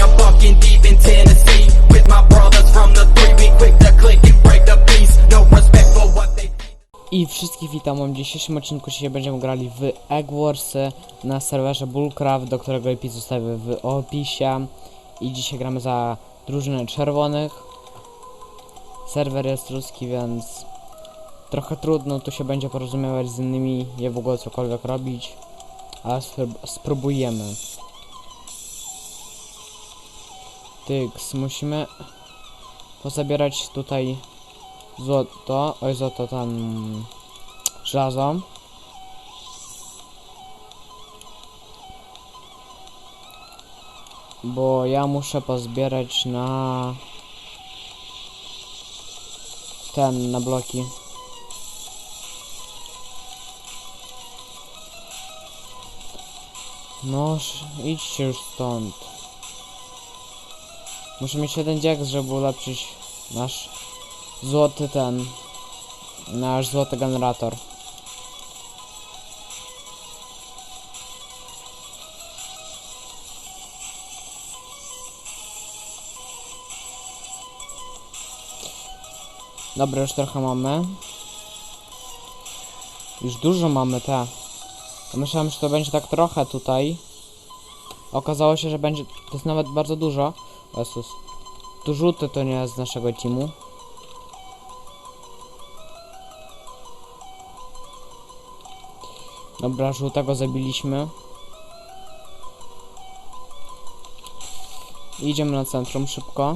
I'm deep in Tennessee with my brothers from the three. Quick to click and break the peace. No respect for what they. I wszystkich witam, w dzisiejszym odcinku dzisiaj będziemy grali w Egg Warsy na serwerze Bullcraft, do którego IP zostawię w opisie. I dzisiaj gramy za drużynę czerwonych. Serwer jest ruski, więc trochę trudno tu się będzie porozumiewać z innymi, nie w ogóle cokolwiek robić, ale sprób- spróbujemy. Tyks, musimy pozabierać tutaj złoto, oj złoto tam żelazo. Bo ja muszę pozbierać na ten, na bloki. No, sz- idźcie już stąd. Muszę mieć jeden dziek, żeby ulepszyć nasz złoty ten nasz złoty generator. Dobra już trochę mamy. Już dużo mamy te. Myślałem że to będzie tak trochę tutaj. Okazało się że będzie to jest nawet bardzo dużo Jezus tu żółty to nie z naszego teamu Dobra, żółtego zabiliśmy. Idziemy na centrum szybko.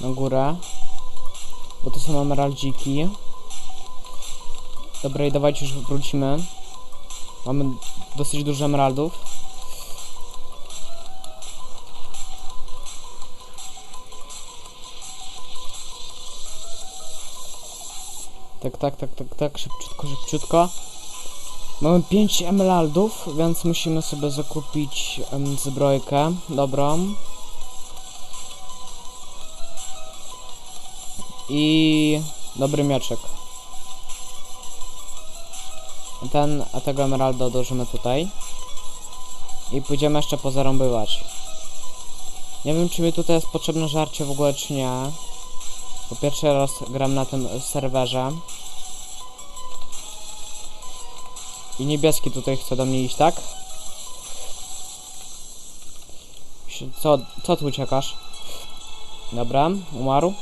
Na górę. Bo to są emeraldziki. Dobra, i dawajcie już wrócimy. Mamy dosyć dużo emeraldów. Tak, tak, tak, tak, tak, szybciutko, szybciutko. Mamy 5 emeraldów, więc musimy sobie zakupić zbrojkę dobrą. I dobry mieczek. Ten, a tego emeralda odłożymy tutaj. I pójdziemy jeszcze pozarąbywać. Nie wiem, czy mi tutaj jest potrzebne żarcie w ogóle, czy nie. Po pierwszy raz gram na tym serwerze. I niebieski tutaj chce do mnie iść, tak? Co, co tu uciekasz? Dobra, umarł.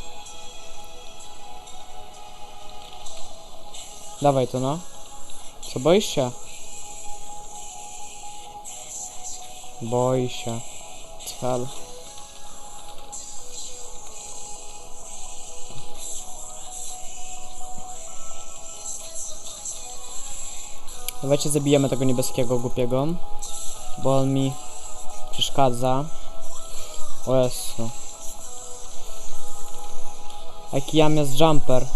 Dawaj to no. Co boisz się? Boi się. Cel. Dawajcie zabijemy tego niebieskiego głupiego. Bo on mi przeszkadza. O Jezu. Jaki jam jest jumper.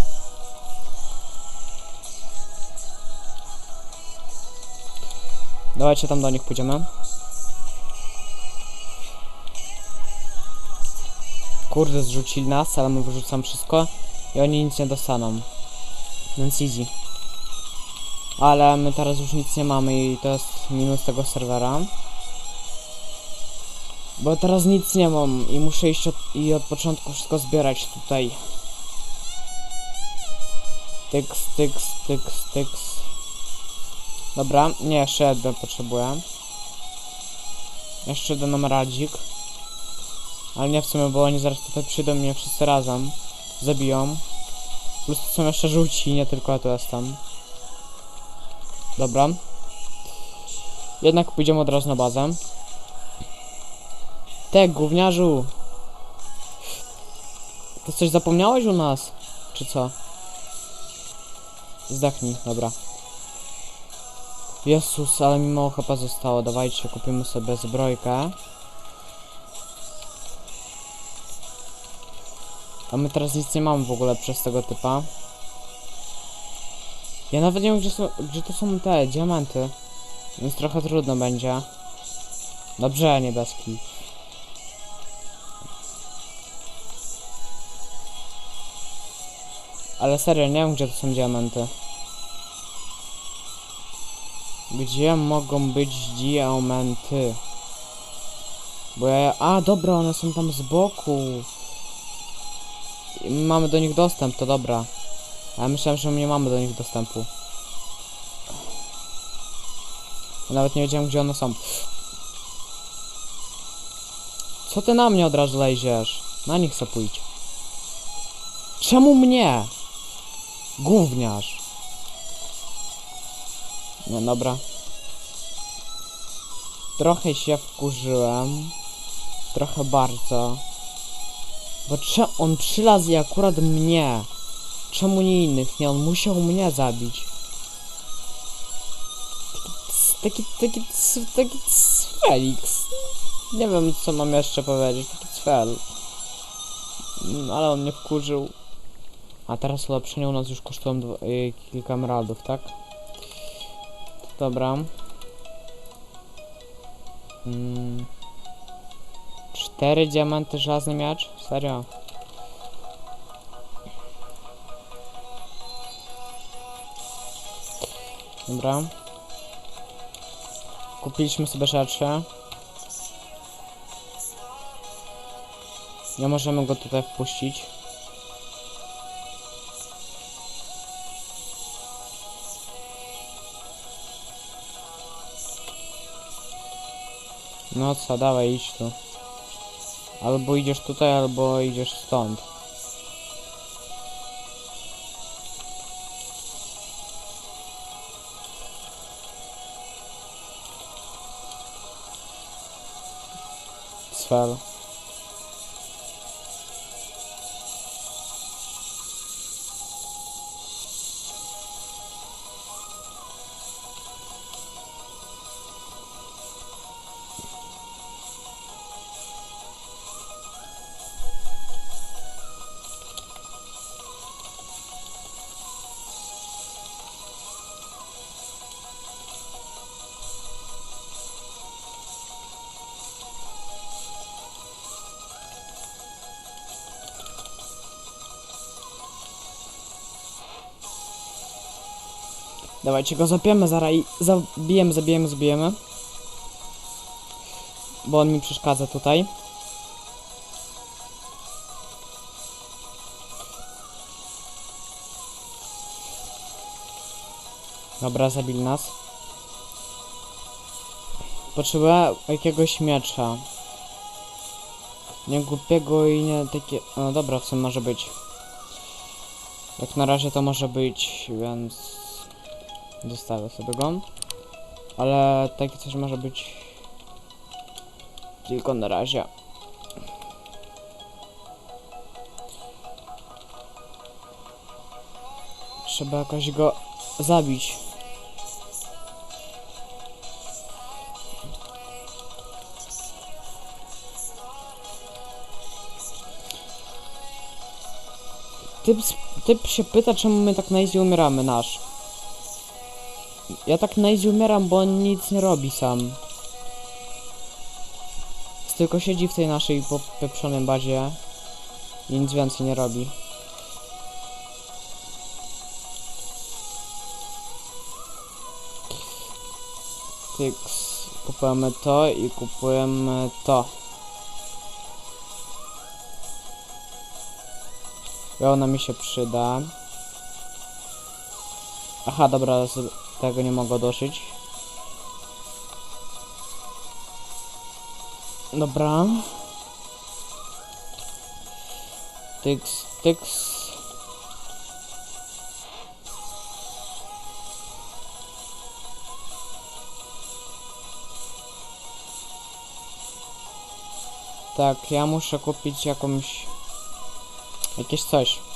Dawajcie tam do nich pójdziemy. Kurde, zrzucili nas, ale my wyrzucam wszystko. I oni nic nie dostaną. Więc easy. Ale my teraz już nic nie mamy i to jest minus tego serwera. Bo teraz nic nie mam i muszę iść od, i od początku wszystko zbierać tutaj. Tyks, tyks, tyks, tyks. Dobra, nie, jeszcze jeden potrzebuję. Jeszcze jeden emeraldzik. Ale nie w sumie, bo oni zaraz tutaj przyjdą mnie wszyscy razem. Zabiją. Plus są jeszcze żółci, nie tylko ja tu jestem. Dobra. Jednak pójdziemy od razu na bazę. Te, gówniarzu! To coś zapomniałeś u nas? Czy co? Zdechnij, dobra. Jezus, ale mi mało chyba zostało. Dawajcie, kupimy sobie zbrojkę. A my teraz nic nie mamy w ogóle przez tego typa. Ja nawet nie wiem, gdzie, są, gdzie to są te diamenty. Więc trochę trudno będzie. Dobrze, niebieski. Ale serio, nie wiem, gdzie to są diamenty. Gdzie mogą być diamenty? Bo ja... A, dobra, one są tam z boku. I my mamy do nich dostęp, to dobra. A ja myślałem, że nie mamy do nich dostępu. Nawet nie wiedziałem, gdzie one są. Co ty na mnie od razu lejziesz? Na nich se pójdź. Czemu mnie? Gówniarz. No dobra. Trochę się wkurzyłem. Trochę bardzo. Bo cze on przylazł i akurat mnie. Czemu nie innych? Nie, on musiał mnie zabić. Taki, taki, taki, Felix. Nie wiem, co mam jeszcze powiedzieć. Taki cfel. Mm, Ale on mnie wkurzył. A teraz ulepszenia u nas już kosztują y, kilka emeraldów, tak? Dobra. Mm. Cztery diamenty, żelazny miecz? Serio? Dobra. Kupiliśmy sobie rzeczy. Nie możemy go tutaj wpuścić. No co, dawaj idź tu. Albo idziesz tutaj, albo idziesz stąd. Cfel. Dawajcie go zapiemy zaraz i zabijemy, zabijemy, zabijemy. Bo on mi przeszkadza tutaj. Dobra, zabili nas. Potrzebuję jakiegoś miecza. Nie głupiego i nie takie... No dobra, w może być. Jak na razie to może być, więc... Zostawię sobie go. Ale takie coś może być tylko na razie. Trzeba jakoś go zabić. Typ, typ się pyta, czemu my tak na umieramy, nasz. Ja tak na easy umieram, bo on nic nie robi sam. Tylko siedzi w tej naszej popieprzonej bazie i nic więcej nie robi. Tyks. Kupujemy to i kupujemy to. Wełna mi się przyda. Aha, dobra, tego nie mogę doszyć. Dobra. Tyks, tyks. Tak, ja muszę kupić jakąś... Jakieś coś.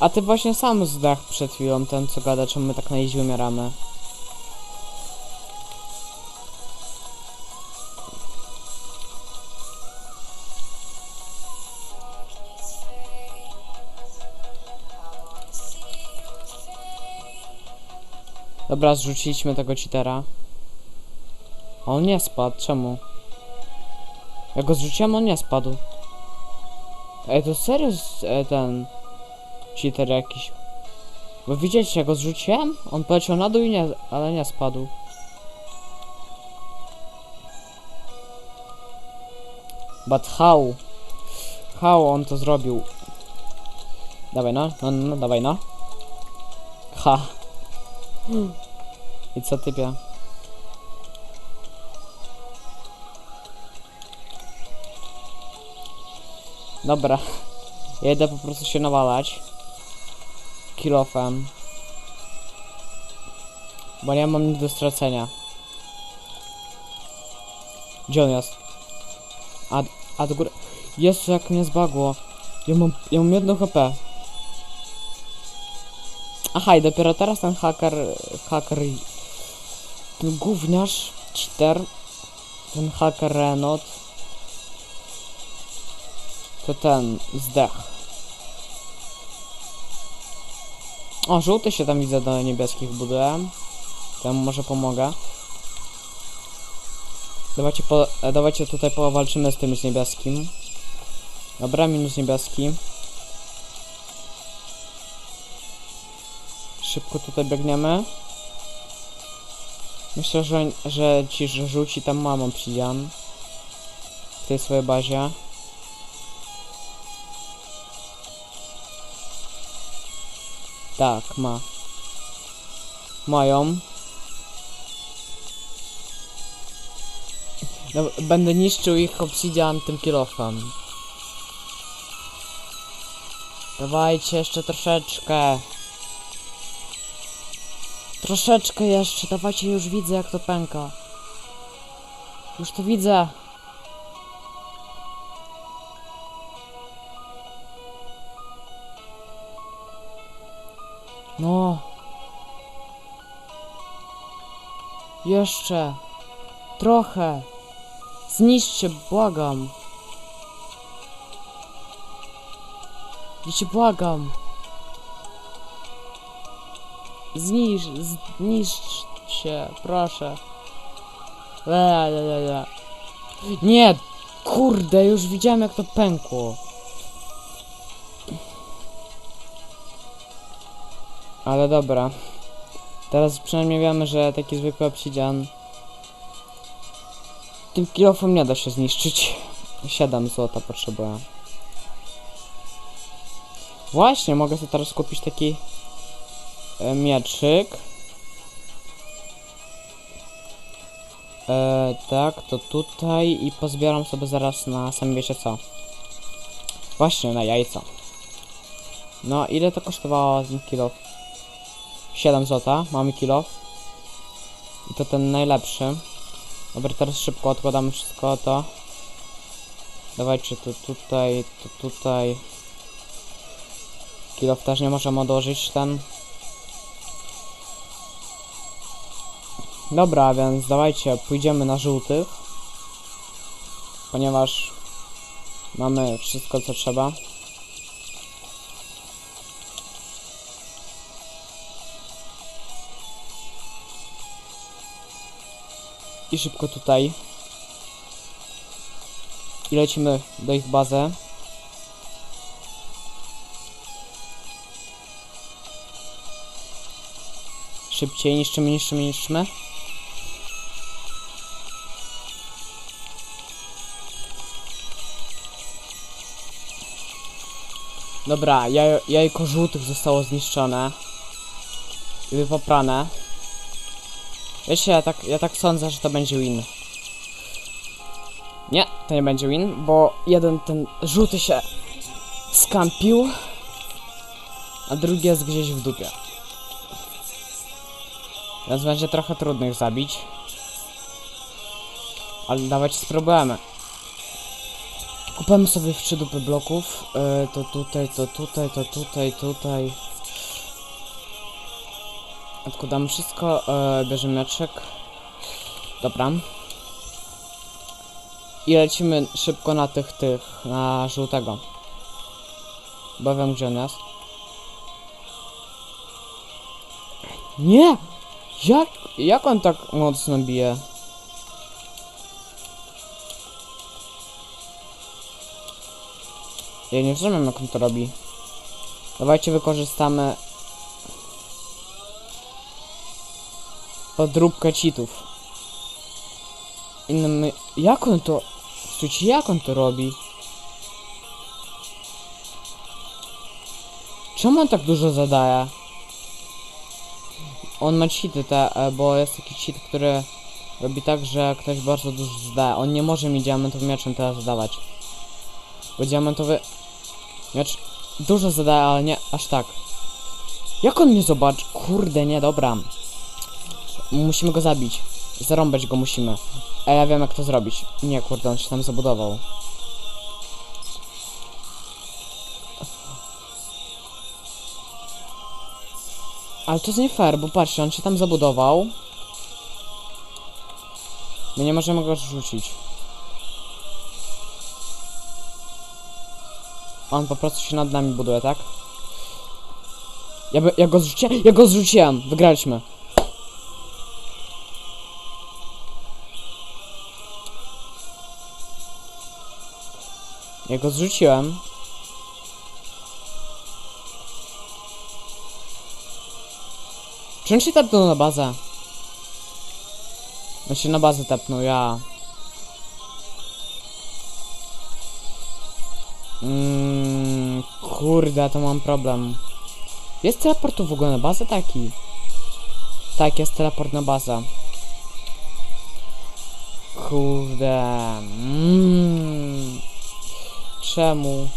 A ty właśnie sam zdech przed chwilą, ten co gada, czemu my tak na jeździ umieramy. Dobra, zrzuciliśmy tego cheatera. On nie spadł, czemu? Jak go zrzuciłem, on nie spadł. Ej, to serio e, ten cheater jakiś. Bo widzieliście, jak go zrzuciłem? On poleciał na dół i nie, ale nie spadł. But how? How on to zrobił? Dawaj no, no, no, dawaj no. Ha. I co typia? Dobra. Jedę po prostu się nawalać. Kilofem. Bo nie mam nic do stracenia. Gdzie on jest? A, a do góry... Jezu, jak mnie zbagło. Ja mam, ja mam jedno HP. Aha, i dopiero teraz ten haker... Haker... Ten gówniarz... Cheater... Ten haker Renot... To ten... Zdech. O, żółty się tam widzę do niebieskich buduje. Temu może pomogę. Dawajcie, po, e, dawajcie tutaj powalczymy z tym z niebieskim. Dobra, minus niebieski. Szybko tutaj biegniemy. Myślę, że, że ci że żółci tam mam obsidian. W tej swojej bazie. Tak, ma. Mają. No, będę niszczył ich obsidian tym kilofem. Dawajcie jeszcze troszeczkę. Troszeczkę jeszcze, dawajcie, już widzę jak to pęka. Już to widzę. No. Jeszcze. Trochę. Zniszczcie, błagam. Ja cię błagam. Zniszcz, zniszczcie, proszę. Le, le, le, le. Nie, kurde, już widziałem jak to pękło. Ale dobra. Teraz przynajmniej wiemy, że taki zwykły obsidian tym kilofem nie da się zniszczyć. 7 złota potrzebuję. Właśnie, mogę sobie teraz kupić taki e, mieczyk. E, tak, to tutaj i pozbieram sobie zaraz na sami wiecie co. Właśnie, na jajca. No, ile to kosztowało ten kilo? 7 złota, mamy kilo. I to ten najlepszy. Dobra, teraz szybko odkładamy wszystko to. Dawajcie to tutaj, to tutaj. Kilof też nie możemy odłożyć ten. Dobra, więc dawajcie, pójdziemy na żółtych. Ponieważ mamy wszystko co trzeba. I szybko tutaj. I lecimy do ich bazy. Szybciej niszczymy, niszczymy, niszczymy. Dobra, jaj, jajko żółtych zostało zniszczone. I wypoprane. Wiecie, ja tak, ja tak sądzę, że to będzie win. Nie, to nie będzie win, bo jeden ten żółty się skampił, a drugi jest gdzieś w dupie. Więc będzie trochę ich zabić. Ale dawać spróbujemy. Kupimy sobie w trzy dupy bloków. Yy, to tutaj, to tutaj, to tutaj, tutaj. Odkładamy wszystko, e, bierzemy mieczek. Dobra. I lecimy szybko na tych, tych, na żółtego. Bo wiem gdzie on jest. Nie! Jak, jak on tak mocno bije? Ja nie rozumiem jak on to robi. Dawajcie wykorzystamy podróbkę cheatów. Innym... Jak on to... Słuchajcie, jak on to robi? Czemu on tak dużo zadaje? On ma cheaty te, e, bo jest taki cheat, który robi tak, że ktoś bardzo dużo zadaje. On nie może mi diamentowym mieczem teraz zadawać. Bo diamentowy miecz dużo zadaje, ale nie aż tak. Jak on mnie zobaczy? Kurde, nie, dobra. Musimy go zabić. Zarąbać go musimy. A ja wiem jak to zrobić. Nie, kurde, on się tam zabudował. Ale to jest nie fair, bo patrzcie, on się tam zabudował. My nie możemy go rzucić. On po prostu się nad nami buduje, tak? Ja, by, ja go zrzuciłem, ja go zrzuciłem! Wygraliśmy. Ja go zrzuciłem. Czy on się tepnął na bazę? On się na bazę tepnął, ja. Mmm, kurde, to mam problem. Jest teleport w ogóle na bazę taki? Tak, jest teleport na bazę. Kurde. Mm. Czemu?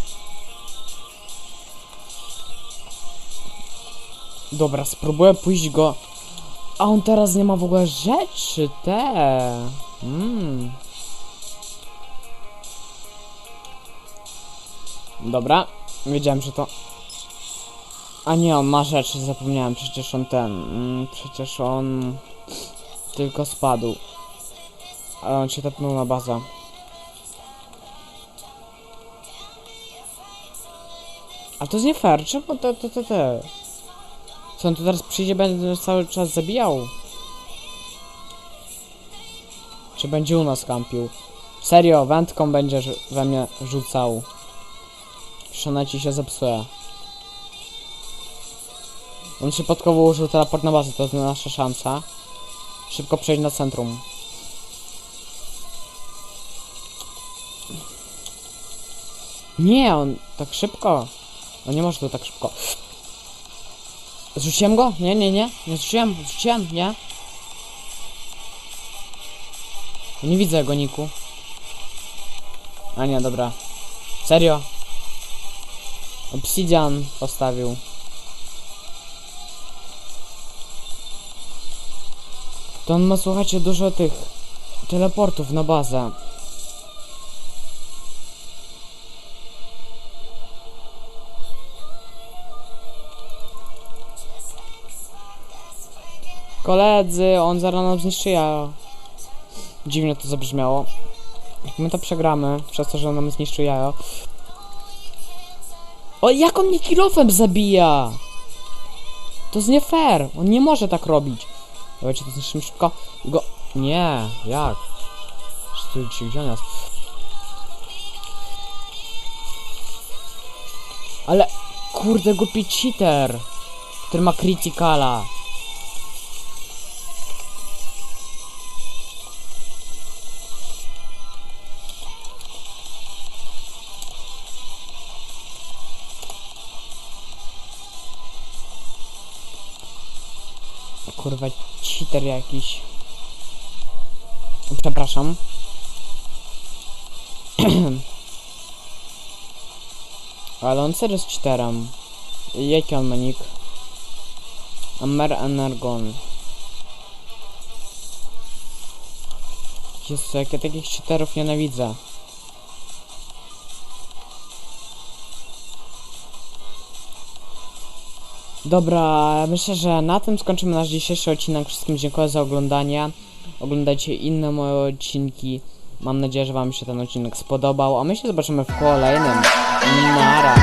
Dobra, spróbuję pójść go. A on teraz nie ma w ogóle rzeczy te. Mm. Dobra, wiedziałem, że to. A nie, on ma rzeczy, zapomniałem, przecież on ten. Mm, przecież on tylko spadł. Ale on się tepnął na bazę. A to jest nie fair, czemu te, te, te, te? Co on tu teraz przyjdzie, będzie nas cały czas zabijał? Czy będzie u nas kampił? Serio, wędką będzie we mnie rzucał. Przona ci się zepsuje. On przypadkowo użył teleport na bazę, to jest nasza szansa. Szybko przejść na centrum. Nie, on tak szybko. On nie może tu tak szybko. Zrzuciłem go? Nie, nie, nie. Nie zrzuciłem, zrzuciłem, nie. Nie widzę go, Niku. A nie, dobra. Serio? Obsidian postawił. To on ma, słuchajcie, dużo tych teleportów na bazę. Koledzy, on zaraz nam zniszczy jajo. Dziwnie to zabrzmiało. Jak my to przegramy, przez to, że on nam zniszczy jajo. O, jak on mnie kilofem zabija! To jest nie fair! On nie może tak robić. Dawajcie, to zniszczymy szybko. Go... Nie, jak? Stójcie, gdzie? Ale... Kurde, głupi cheater! Który ma criticala. Kurwa, cheater jakiś. Przepraszam. Ale on serio jest cheaterem. Jaki on ma nick? Amer Energon. Jezu, jak ja takich cheaterów nienawidzę. Dobra, myślę, że na tym skończymy nasz dzisiejszy odcinek. Wszystkim dziękuję za oglądanie. Oglądajcie inne moje odcinki. Mam nadzieję, że Wam się ten odcinek spodobał, a my się zobaczymy w kolejnym. Nara.